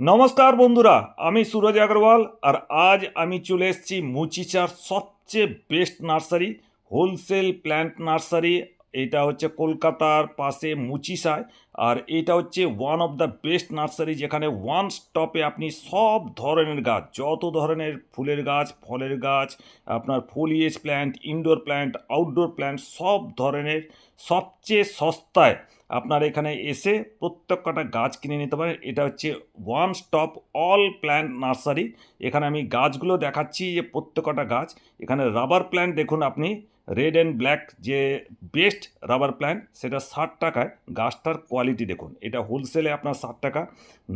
নমস্কার বন্ধুরা, আমি সুরজ আগরওয়াল আর আজ আমি চলে এসেছি মুচিচার সবচেয়ে best nursery wholesale plant nursery. এটা হচ্ছে কলকাতার পাশে মুচিসায়। আর এটা হচ্ছে one of the best nursery যেখানে ওয়ান স্টপে আপনি সব ধরনের গাছ, যত ধরনের ফুলের গাছ, ফলের গাছ, আপনার foliage plant indoor plant outdoor plant সব ধরনের সবচেয়ে সস্তায় আপনার এখানে এসে প্রত্যেকটা গাছ কিনে নিতে পারেন। এটা হচ্ছে one stop all plant nursery এখানে আমি গাছগুলো দেখাচ্ছি যে প্রত্যেকটা গাছ। এখানে রাবার প্ল্যান্ট দেখুন আপনি রেড অ্যান্ড ব্ল্যাক যে বেস্ট রাবার প্ল্যান্ট, সেটা ষাট টাকায়। গাছটার কোয়ালিটি দেখুন, এটা হোলসেলে আপনার ষাট টাকা,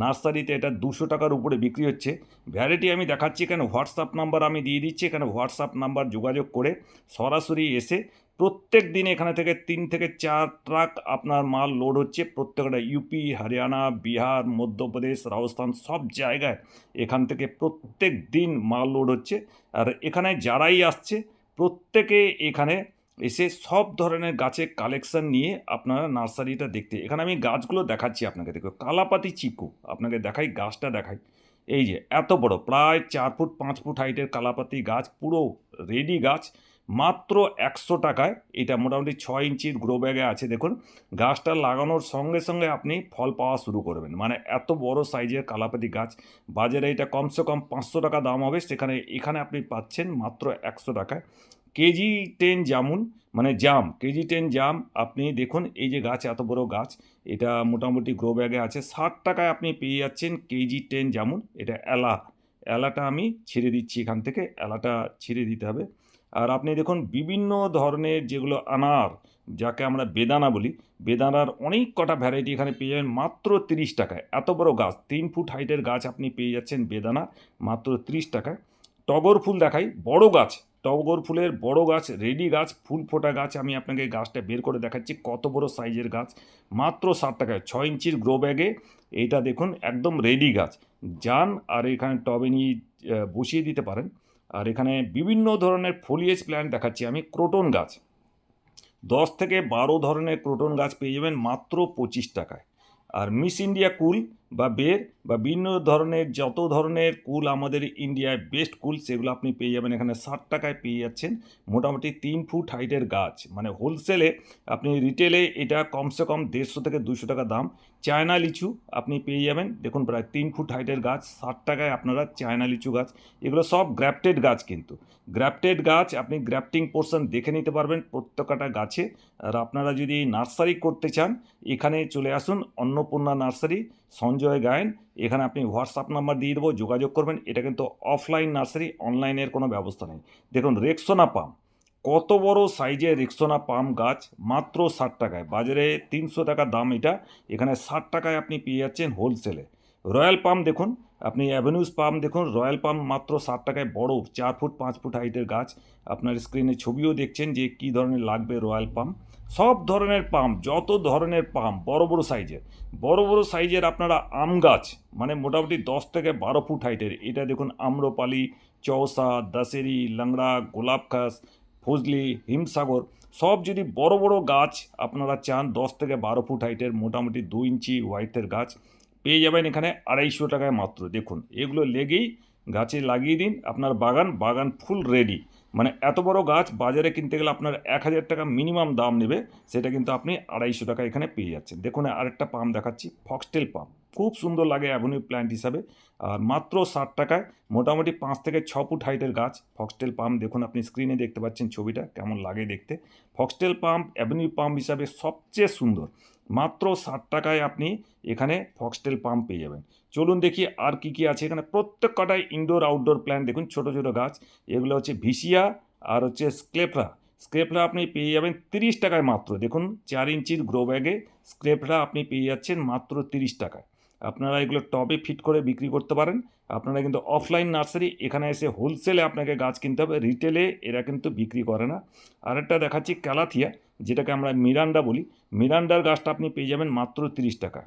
নার্সারিতে এটা দুশো টাকার উপরে বিক্রি হচ্ছে। ভ্যারাইটি আমি দেখাচ্ছি এখানে, হোয়াটসঅ্যাপ নাম্বার আমি দিয়ে দিচ্ছি, এখানে হোয়াটসঅ্যাপ নাম্বার যোগাযোগ করে সরাসরি এসে প্রত্যেক দিন এখানে থেকে তিন থেকে চার ট্রাক আপনার মাল লোড হচ্ছে। প্রত্যেকটা ইউপি হরিয়ানা বিহার মধ্যপ্রদেশ, রাজস্থান, সব জায়গায় এখান থেকে প্রত্যেক দিন মাল লোড হচ্ছে। আর এখানে যারাই আসছে প্রত্যেকে এখানে এসে সব ধরনের গাছের কালেকশন নিয়ে আপনারা নার্সারিটা দেখতে। এখানে আমি গাছগুলো দেখাচ্ছি আপনাকে। দেখো, কালাপাতি চিকু, আপনাকে দেখাই, গাছটা দেখাই। এই যে, এত বড়, প্রায় চার ফুট, পাঁচ ফুট হাইটের কালাপাতি গাছ, পুরো রেডি গাছ। মাত্র একশো টাকায়, এটা মোটামুটি ছয় ইঞ্চির গ্রো ব্যাগে আছে, দেখুন, গাছটা লাগানোর সঙ্গে সঙ্গে আপনি ফল পাওয়া শুরু করবেন। মানে এত বড় সাইজের কালাপাতি গাছ, বাজারে এটা কমসে কম পাঁচশো টাকা দাম হবে, সেখানে, এখানে আপনি পাচ্ছেন মাত্র একশো টাকায়। কেজি টেন জামুন মানে জাম, কেজি টেন জাম, আপনি দেখুন, এই যে গাছ, এত বড় গাছ, এটা মোটামুটি গ্রো ব্যাগে আছে, ষাট টাকায় আপনি পেয়ে যাচ্ছেন কেজি টেন জামুন, এটা এলা। এলাটা আমি ছিঁড়ে দিচ্ছি এখান থেকে, এলাটা ছিঁড়ে দিতে হবে। আর আপনি দেখুন, বিভিন্ন ধরনের যেগুলো আনার, যাকে আমরা বেদানা বলি, বেদানার অনেক কটা ভ্যারাইটি এখানে পেয়ে যাবেন, মাত্র তিরিশ টাকায়। এত বড় গাছ, তিন ফুট হাইটের গাছ আপনি পেয়ে যাচ্ছেন বেদানা, মাত্র তিরিশ টাকায়। টগর ফুল দেখাই, বড় গাছ, টগর ফুলের বড় গাছ, রেডি গাছ, ফুল ফোটা গাছ আমি আপনাকে গাছটা বের করে দেখাচ্ছি, কত বড় সাইজের গাছ, মাত্র ষাট টাকায়। ছয় ইঞ্চির গ্রো ব্যাগে এইটা দেখুন, একদম রেডি গাছ। যান আর এখানে টবে নিয়ে বসিয়ে দিতে পারেন। আর এখানে বিভিন্ন ধরনের ফোলিয়েজ প্ল্যান্ট দেখাচ্ছি আমি, ক্রোটন গাছ। দশ থেকে বারো ধরনের ক্রোটন গাছ পেয়ে যাবেন মাত্র পঁচিশ টাকায়। আর মিস ইন্ডিয়া কুল বা বের বা বিভিন্ন ধরনের যত ধরনের কুল আমাদের ইন্ডিয়ায় বেস্ট কুল, সেগুলো আপনি পেয়ে যাবেন। এখানে ষাট টাকায় পেয়ে যাচ্ছেন। মোটামুটি তিন ফুট হাইটের গাছ। মানে হোলসেলে আপনি রিটেলে এটা কমসে কম দেড়শো থেকে দুশো টাকা দাম। চায়না লিচু আপনি পেয়ে যাবেন। দেখুন প্রায় তিন ফুট হাইটের গাছ। ষাট টাকায় আপনারা চায়না লিচু গাছ, এগুলো সব গ্র্যাফটেড গাছ কিন্তু। গ্র্যাফটেড গাছ, আপনি গ্র্যাফটিং পোর্শন দেখে নিতে পারবেন প্রত্যেকটা গাছে। আর আপনারা যদি নার্সারি করতে চান, এখানে চলে আসুন। অন্নপূর্ণা নার্সারি। সঞ্জয় গায়েন, এখানে আপনি হোয়াটসঅ্যাপ নাম্বার দিয়ে দেবো, যোগাযোগ করবেন। এটা কিন্তু অফলাইন নার্সারি অনলাইনের কোনো ব্যবস্থা নেই। দেখুন, রেক্সোনা পাম, কত বড় সাইজের রেক্সোনা পাম গাছ, মাত্র ষাট টাকায়। বাজারে তিনশো টাকা দাম এটা, এখানে ষাট টাকায় আপনি পেয়ে যাচ্ছেন হোলসেলে রয়্যাল পাম দেখুন, আপনি অ্যাভিনিউস পাম দেখুন, রয়্যাল পাম মাত্র ষাট টাকায়, বড় চার ফুট, পাঁচ ফুট হাইটের গাছ। আপনার স্ক্রিনে ছবিও দেখছেন যে কী ধরনের লাগবে রয়্যাল পাম। সব ধরনের পাম্প, যত ধরনের পাম্প, বড় বড় সাইজের, বড় বড় সাইজের আপনারা আম গাছ মানে মোটামুটি দশ থেকে বারো ফুট হাইটের, এটা দেখুন আম্রপালি চৌসা দাসেরি লাংড়া, গোলাপ ঘাস ফজলি, হিমসাগর, সব যদি বড় বড় গাছ আপনারা চান দশ থেকে বারো ফুট হাইটের, মোটামুটি দু ইঞ্চি হোয়াইটের গাছ, পেয়ে যাবেন এখানে আড়াইশো টাকায় মাত্র। দেখুন, এগুলো লেগেই গাছে লাগিয়ে দিন, আপনার বাগান বাগান ফুল রেডি মানে এত বড় গাছ বাজারে কিনতে গেলে আপনার এক হাজার টাকা মিনিমাম দাম নেবে, সেটা কিন্তু আপনি আড়াইশো টাকা এখানে পেয়ে যাচ্ছেন। দেখুন আরেকটা পাম দেখাচ্ছি ফক্সটেল পাম। খুব সুন্দর লাগে অ্যাভিনিউ প্ল্যান্ট হিসাবে। আর মাত্র ষাট টাকায় মোটামুটি পাঁচ থেকে ছ ফুট হাইটের গাছ ফক্সটেল পাম্প দেখুন, আপনি স্ক্রিনে দেখতে পাচ্ছেন ছবিটা, কেমন লাগে দেখতে। ফক্সটেল পাম্প অ্যাভিনিউ পাম্প হিসাবে সবচেয়ে সুন্দর। মাত্র ষাট টাকায় আপনি এখানে ফক্সটেল পাম্প পেয়ে যাবেন। চলুন দেখি আর কি কি আছে এখানে। প্রত্যেক কটায় ইনডোর আউটডোর প্ল্যান্ট দেখুন, ছোট ছোট গাছ। এগুলো হচ্ছে ভিসিয়া আর হচ্ছে স্ক্লেপরা স্ক্রেপরা আপনি পেয়ে যাবেন তিরিশ টাকায় মাত্র। দেখুন, চার ইঞ্চির গ্রো ব্যাগে স্ক্রেপরা আপনি পেয়ে যাচ্ছেন মাত্র তিরিশ টাকায়। আপনারা এগুলো টবে ফিট করে বিক্রি করতে পারেন। আপনারা কিন্তু অফলাইন নার্সারি এখানে এসে হোলসেলে আপনাকে গাছ কিনতে হবে। রিটেলে এরা কিন্তু বিক্রি করে না। আরেকটা দেখাচ্ছি ক্যালাথিয়া যেটাকে আমরা মিরান্ডা বলি। মিরান্ডার গাছটা আপনি পেয়ে যাবেন মাত্র তিরিশ টাকা।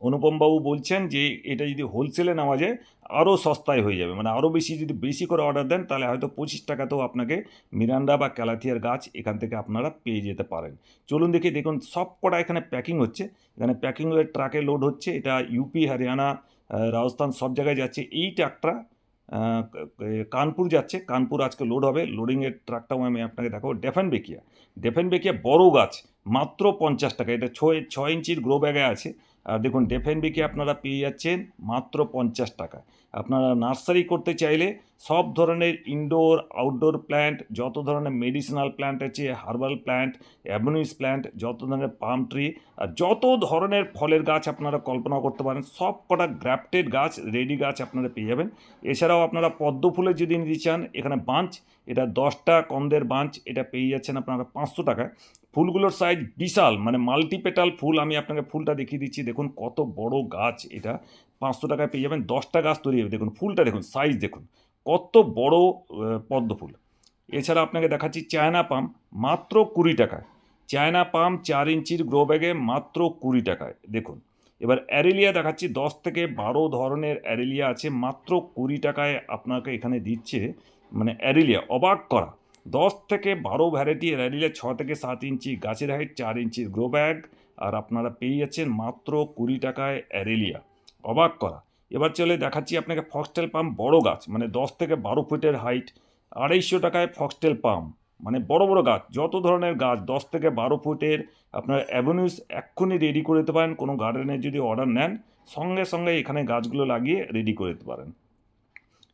অনুপমবাবু বলছেন যে, এটা যদি হোলসেলে নেওয়া যায় আরও সস্তায় হয়ে যাবে। মানে আরও বেশি যদি বেশি করে অর্ডার দেন, তাহলে হয়তো পঁচিশ টাকাতেও আপনাকে মিরান্ডা বা ক্যালাথিয়ার গাছ এখান থেকে আপনারা পেয়ে যেতে পারেন। চলুন দেখি, দেখুন সব কটা এখানে প্যাকিং হচ্ছে। এখানে প্যাকিং হয়ে ট্রাকে লোড হচ্ছে। এটা ইউপি হরিয়ানা রাজস্থান সব জায়গায় যাচ্ছে। এই ট্রাকটা কানপুর যাচ্ছে। কানপুর আজকে লোড হবে। লোডিংয়ের ট্রাকটাও আমি আপনাকে দেখাবো। ডেফেন বেকিয়া ডেফেন বেকিয়া বড় গাছ, মাত্র পঞ্চাশ টাকা। এটা ছয় ছয় ইঞ্চির গ্রো ব্যাগে আছে। আর দেখুন ডেফেন বেকিয়া আপনারা পেয়ে যাচ্ছেন মাত্র পঞ্চাশ টাকা। আপনারা নার্সারি করতে চাইলে সব ধরনের ইনডোর আউটডোর প্ল্যান্ট যত ধরনের মেডিসিনাল প্ল্যান্ট আছে হার্বাল প্ল্যান্ট অ্যাভনিউস প্ল্যান্ট যত ধরনের পাম ট্রি আর যত ধরনের ফলের গাছ আপনারা কল্পনা করতে পারেন, সব কটা গ্রাফটেড গাছ রেডি গাছ আপনারা পেয়ে যাবেন। এছাড়াও আপনারা পদ্ম ফুলের যদি নিতে চান, এখানে বাঞ্চ, এটা দশটা কন্দের বাঞ্চ, এটা পেয়ে যাচ্ছেন আপনারা পাঁচশো টাকায়। ফুলগুলোর সাইজ বিশাল মানে মাল্টিপেটাল ফুল, আমি আপনাকে ফুলটা দেখিয়ে দিচ্ছি, দেখুন কত বড় গাছ এটা। পাঁচশো টাকায় পেয়ে যাবেন, দশটা গাছ তৈরি হবে, দেখুন, ফুলটা দেখুন সাইজ দেখুন। কত বড় আহ, পদ্ম ফুল এছাড়া আপনাকে দেখাচ্ছি চায়না পাম মাত্র কুড়ি টাকায়। চায়না পাম চার ইঞ্চির গ্রো ব্যাগে মাত্র কুড়ি টাকায়। দেখুন এবার অ্যারেলিয়া দেখাচ্ছি দশ থেকে বারো ধরনের অ্যারেলিয়া আছে মাত্র কুড়ি টাকায় আপনাকে এখানে দিচ্ছে মানে অ্যারেলিয়া অবাক করা। দশ থেকে বারো ভ্যারাইটি অ্যারেলিয়া ছ থেকে সাত ইঞ্চি গাছের হাইট চার ইঞ্চির গ্রো ব্যাগ আর আপনারা পেয়ে যাচ্ছেন মাত্র কুড়ি টাকায় অ্যারেলিয়া। অবাক করা। এবার চলে দেখাচ্ছি আপনাকে ফক্সটেল পাম্প বড় গাছ মানে দশ থেকে বারো ফুটের হাইট আড়াইশো টাকায় ফক্সটেল পাম্প মানে বড় বড় গাছ, যত ধরনের গাছ দশ থেকে বারো ফুটের, আপনার অ্যাভিনিউস এক্ষুনি রেডি করে দিতে পারেন, কোনো গার্ডেনের যদি অর্ডার নেন, সঙ্গে সঙ্গে এখানে গাছগুলো লাগিয়ে রেডি করে দিতে পারেন।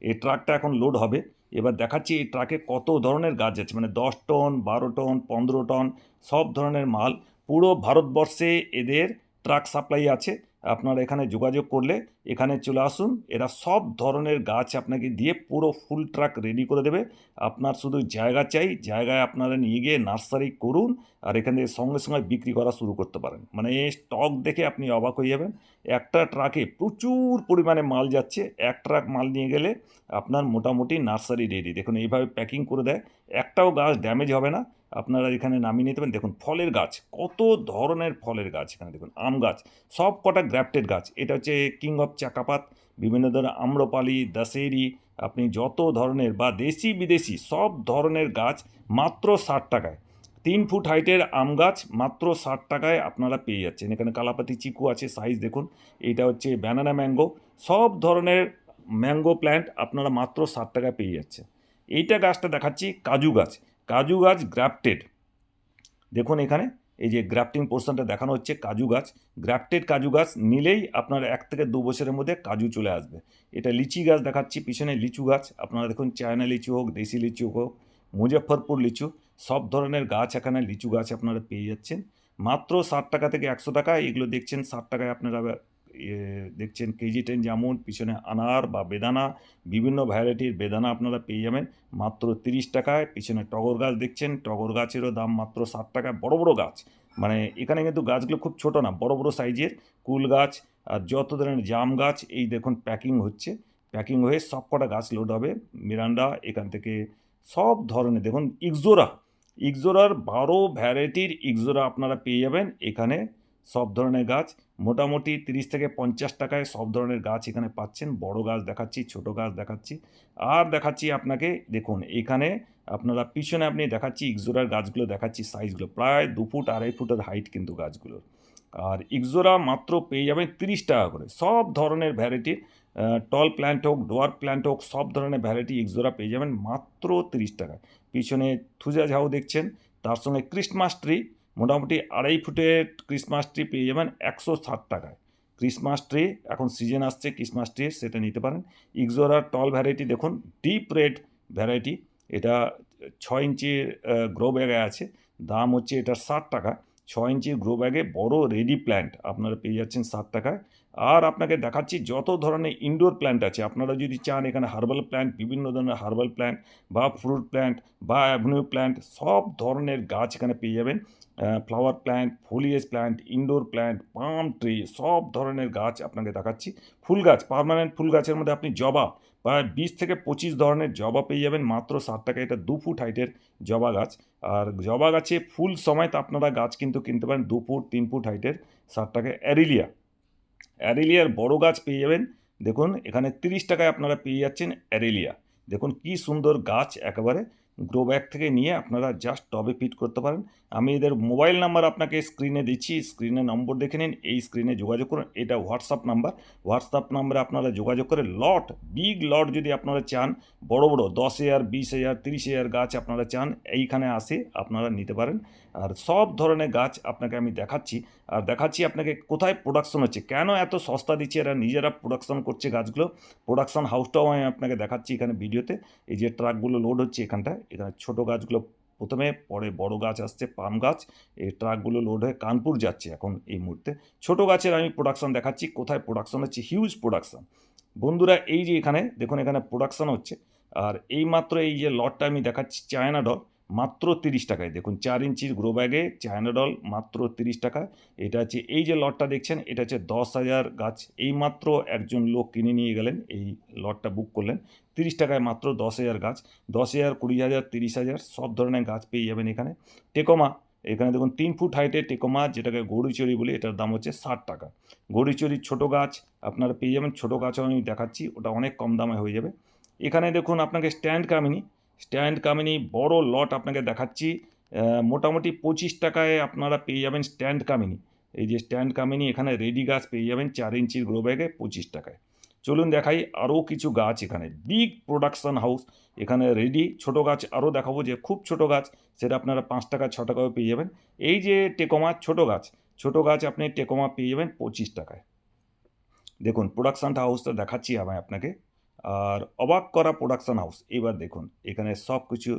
এই ট্রাকটা এখন লোড হবে। এবার দেখাচ্ছি এই ট্রাকে কত ধরনের গাছ আছে মানে দশ টন বারো টন পনেরো টন সব ধরনের মাল। পুরো ভারতবর্ষে এদের ট্রাক সাপ্লাই আছে। আপনারা এখানে যোগাযোগ করলে এখানে চলে আসুন। এরা সব ধরনের গাছ আপনাকে দিয়ে পুরো ফুল ট্রাক রেডি করে দেবে। আপনার শুধু জায়গা চাই, জায়গায় আপনারা নিয়ে গিয়ে নার্সারি করুন আর এখান থেকে সঙ্গে সঙ্গে বিক্রি করা শুরু করতে পারেন। মানে স্টক দেখে আপনি অবাক হয়ে যাবেন। একটা ট্রাকে প্রচুর পরিমাণে মাল যাচ্ছে। এক ট্রাক মাল নিয়ে গেলে আপনার মোটামুটি নার্সারি রেডি। দেখুন, এইভাবে প্যাকিং করে দেয়। একটাও গাছ ড্যামেজ হবে না। আপনারা এখানে নামিয়ে নিতে পারেন। দেখুন, ফলের গাছ, কত ধরনের ফলের গাছ এখানে দেখুন, আম গাছ, সব কটা গ্রাফটেড গাছ। এটা হচ্ছে কিং অফ চাকাপাত, বিভিন্ন ধরনের আম্রপালি দাসেরি আপনি যত ধরনের, বা দেশি বিদেশি, সব ধরনের গাছ মাত্র ষাট টাকায়। তিন ফুট হাইটের আম গাছ মাত্র ষাট টাকায় আপনারা পেয়ে যাচ্ছেন। এখানে কালাপাতি চিকু আছে সাইজ দেখুন, এটা হচ্ছে ব্যানানা ম্যাঙ্গো সব ধরনের ম্যাঙ্গো প্ল্যান্ট আপনারা মাত্র ষাট টাকায় পেয়ে যাচ্ছে এইটা গাছটা দেখাচ্ছি, কাজু গাছ। কাজু গাছ গ্রাফটেড দেখুন এখানে, এই যে গ্রাফটিং পোর্শনটা দেখানো হচ্ছে কাজু গাছ। গ্রাফটেড কাজু গাছ নিলেই আপনার এক থেকে দু বছরের মধ্যে কাজু চলে আসবে। এটা লিচি গাছ দেখাচ্ছি, পিছনে লিচু গাছ। আপনারা দেখুন, চায়না লিচু হোক, দেশি লিচু হোক, মুজফ্ফরপুর লিচু, সব ধরনের গাছ এখানে লিচু গাছ আপনারা পেয়ে যাচ্ছেন। মাত্র ষাট টাকা থেকে একশো টাকা, এগুলো দেখছেন ষাট টাকায় আপনারা দেখছেন কেজি টেন যেমন, পিছনে আনার বা বেদানা, বিভিন্ন ভ্যারাইটির বেদানা আপনারা পেয়ে যাবেন। মাত্র তিরিশ টাকায়, পিছনে টগর গাছ দেখছেন, টগর গাছেরও দাম মাত্র ষাট টাকায়, বড় বড় গাছ। মানে এখানে কিন্তু গাছগুলো খুব ছোট না, বড় বড় সাইজের, কুল গাছ আর যত ধরনের জাম গাছ, এই দেখুন প্যাকিং হচ্ছে। প্যাকিং হয়ে সব কটা গাছ লোড হবে। মিরান্ডা, এখান থেকে সব ধরনের, দেখুন ইকজোরা ইকজোরার বারো ভ্যারাইটির ইকজোরা আপনারা পেয়ে যাবেন। এখানে সব ধরনের গাছ। মোটামুটি তিরিশ থেকে পঞ্চাশ টাকায় সব ধরনের গাছ এখানে পাচ্ছেন। বড় গাছ দেখাচ্ছি, ছোট গাছ দেখাচ্ছি। আর দেখাচ্ছি আপনাকে, দেখুন, এখানে আপনারা পিছনে আপনি দেখাচ্ছি ইকজোরার গাছগুলো দেখাচ্ছি সাইজগুলো। প্রায় দু ফুট, আড়াই ফুটের হাইট কিন্তু গাছগুলোর। আর ইকজোরা মাত্র পেয়ে যাবেন তিরিশ টাকা করে। সব ধরনের ভ্যারাইটির টল প্ল্যান্ট হোক, ডোয়ার প্ল্যান্ট হোক, সব ধরনের ভ্যারাইটি ইকজোরা পেয়ে যাবেন মাত্র তিরিশ টাকায়। পিছনে থুজা ঝাউ দেখছেন, তার সঙ্গে ক্রিসমাস ট্রি মোটামুটি আড়াই ফুটের ক্রিসমাস ট্রি পেয়ে যাবেন একশো ষাট টাকায়। ক্রিসমাস ট্রি এখন সিজন আসছে ক্রিসমাস ট্রি সেটা নিতে পারেন। ইকজোরার টল ভ্যারাইটি দেখুন ডিপ রেড ভ্যারাইটি এটা ছয় ইঞ্চির গ্রো ব্যাগে আছে। দাম হচ্ছে এটা ষাট টাকা। ছ ইঞ্চির গ্রো ব্যাগে বড় রেডি প্ল্যান্ট আপনারা পেয়ে যাচ্ছেন সাত টাকায়। আর আপনাকে দেখাচ্ছি যত ধরনের ইনডোর প্ল্যান্ট আছে। আপনারা যদি চান এখানে হার্বাল প্ল্যান্ট বিভিন্ন ধরনের হার্বাল প্ল্যান্ট বা ফ্রুট প্ল্যান্ট বা অ্যাভিনিউ প্ল্যান্ট সব ধরনের গাছ এখানে পেয়ে যাবেন। Flower plant foliage plant indoor plant palm tree সব ধরনের গাছ আপনাকে দেখাচ্ছি। ফুল গাছ পার্মানেন্ট ফুল গাছের মধ্যে আপনি জবা প্রায় বিশ থেকে পঁচিশ ধরনের জবা পেয়ে যাবেন। মাত্র ষাট টাকা এটা দু ফুট হাইটের জবা গাছ। আর জবা গাছে ফুল সময় তো আপনারা গাছ কিন্তু কিনতে পারেন দু ফুট, তিন ফুট হাইটের ষাট টাকা অ্যারিলিয়া। অ্যারিলিয়ার বড় গাছ পেয়ে যাবেন। দেখুন, এখানে তিরিশ টাকায় আপনারা পেয়ে যাচ্ছেন অ্যারেলিয়া। দেখুন, কি সুন্দর গাছ একেবারে। গ্রো ব্যাগ থেকে নিয়ে আপনারা জাস্ট টবে ফিট করতে পারেন। আমি এদের মোবাইল নাম্বার আপনাকে স্ক্রিনে দিচ্ছি স্ক্রিনে নম্বর দেখে নিন, এই স্ক্রিনে যোগাযোগ করুন। এটা হোয়াটসঅ্যাপ নাম্বার। হোয়াটসঅ্যাপ নাম্বারে আপনারা যোগাযোগ করে লট বিগ লট যদি আপনারা চান, বড় বড়, দশ হাজার, বিশ হাজার, তিরিশ হাজার গাছ আপনারা চান, এইখানে আসে আপনারা নিতে পারেন। আর সব ধরনের গাছ আপনাকে আমি দেখাচ্ছি। আর দেখাচ্ছি আপনাকে কোথায় প্রোডাকশন হচ্ছে, কেন এত সস্তা দিচ্ছে, এরা নিজেরা প্রোডাকশন করছে গাছগুলো। প্রোডাকশন হাউসটাও আমি আপনাকে দেখাচ্ছি এখানে ভিডিওতে এই যে ট্রাকগুলো লোড হচ্ছে এখানটায়। এখানে ছোট গাছগুলো প্রথমে, পরে বড় গাছ আসছে, পাম গাছ। এই ট্রাকগুলো লোড হয়ে কানপুর যাচ্ছে এখন এই মুহূর্তে। ছোট গাছের আমি প্রোডাকশন দেখাচ্ছি, কোথায় প্রোডাকশন হচ্ছে? হিউজ প্রোডাকশন বন্ধুরা, এই যে এখানে, দেখুন এখানে প্রোডাকশন হচ্ছে। আর এইমাত্র এই যে লটটা আমি দেখাচ্ছি চায়না ডল মাত্র তিরিশ টাকায়। দেখুন, চার ইঞ্চির গ্রো ব্যাগে চায়না ডল মাত্র তিরিশ টাকা। এটা হচ্ছে, এই যে লটটা দেখছেন, এটা হচ্ছে দশ হাজার গাছ। এই মাত্র একজন লোক কিনে নিয়ে গেলেন, এই লটটা বুক করলেন। তিরিশ টাকায় মাত্র দশ হাজার গাছ। দশ হাজার, কুড়ি হাজার, তিরিশ হাজার, সব ধরনের গাছ পেয়ে যাবেন এখানে। টেকোমা, এখানে দেখুন, তিন ফুট হাইটে টেকোমা, যেটাকে গৌরীচুরি বলি, এটার দাম হচ্ছে ষাট টাকা। গৌরীচুরির ছোটো গাছ, আপনারা পেয়ে যাবেন। ছোটো গাছও আমি দেখাচ্ছি, ওটা অনেক কম দামে হয়ে যাবে। এখানে দেখুন, আপনাকে স্ট্যান্ড কামিনি স্ট্যান্ড কামিনি, বড় লট আপনাকে দেখাচ্ছি। মোটামুটি পঁচিশ টাকায় আপনারা পেয়ে যাবেন স্ট্যান্ড কামিনি। এই যে স্ট্যান্ড কামিনি, এখানে রেডি গাছ পেয়ে যাবেন চার ইঞ্চির গ্রো ব্যাগে পঁচিশ টাকায়। চলুন দেখাই আরও কিছু গাছ এখানে। বিগ প্রোডাকশন হাউস এখানে রেডি ছোট গাছ আরও দেখাবো যে খুব ছোট গাছ, সেটা আপনারা পাঁচ টাকা, ছ টাকাও পেয়ে যাবেন। এই যে টেকোমা ছোট গাছ ছোট গাছ আপনি টেকোমা পেয়ে যাবেন পঁচিশ টাকায়। দেখুন প্রোডাকশানটা হাউসটা দেখাচ্ছি আমি আপনাকে। আর অবাক করা প্রোডাকশান হাউস এবার দেখুন, এখানে সব কিছু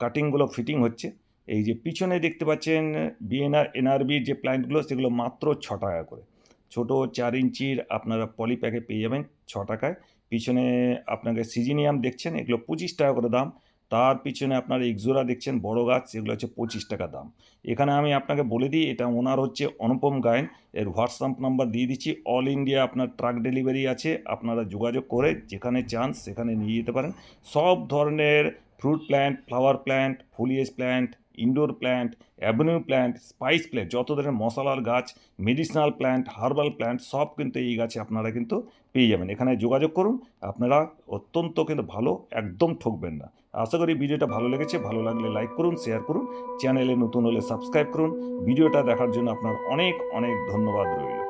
কাটিংগুলো ফিটিং হচ্ছে। এই যে পিছনে দেখতে পাচ্ছেন বিএনআর এনআরবির যে প্ল্যান্টগুলো সেগুলো মাত্র ছ টাকা করে। ছোট চার ইঞ্চির আপনারা পলি প্যাকে পেয়ে যাবেন ছ টাকায়। পিছনে আপনাকে সিজিনিয়াম দেখছেন, এগুলো পঁচিশ টাকা করে দাম। তার পিছনে আপনার এক্সোরা দেখছেন বড় গাছ, সেগুলো হচ্ছে পঁচিশ টাকা দাম। এখানে আমি আপনাকে বলে দিই, এটা ওনার হচ্ছে অনুপম গায়েন, এর হোয়াটসঅ্যাপ নাম্বার দিয়ে দিচ্ছি, অল ইন্ডিয়া আপনার ট্রাক ডেলিভারি আছে, আপনারা যোগাযোগ করে যেখানে চান্স সেখানে নিয়ে যেতে পারেন। সব ধরনের fruit plant, flower plant foliage plant indoor plant avenue plant spice plant যত ধরনের মশলার গাছ মেডিসিনাল প্ল্যান্ট হার্বাল প্ল্যান্ট সব কিন্তু এই গাছে আপনারা কিন্তু পেয়ে যাবেন। এখানে যোগাযোগ করুন, আপনারা অত্যন্ত কিন্তু ভালো, একদম ঠকবেন না। আশা করি ভিডিওটা ভালো লেগেছে, ভালো লাগলে লাইক করুন শেয়ার করুন চ্যানেলে নতুন হলে সাবস্ক্রাইব করুন। ভিডিওটা দেখার জন্য আপনার অনেক অনেক ধন্যবাদ রইল।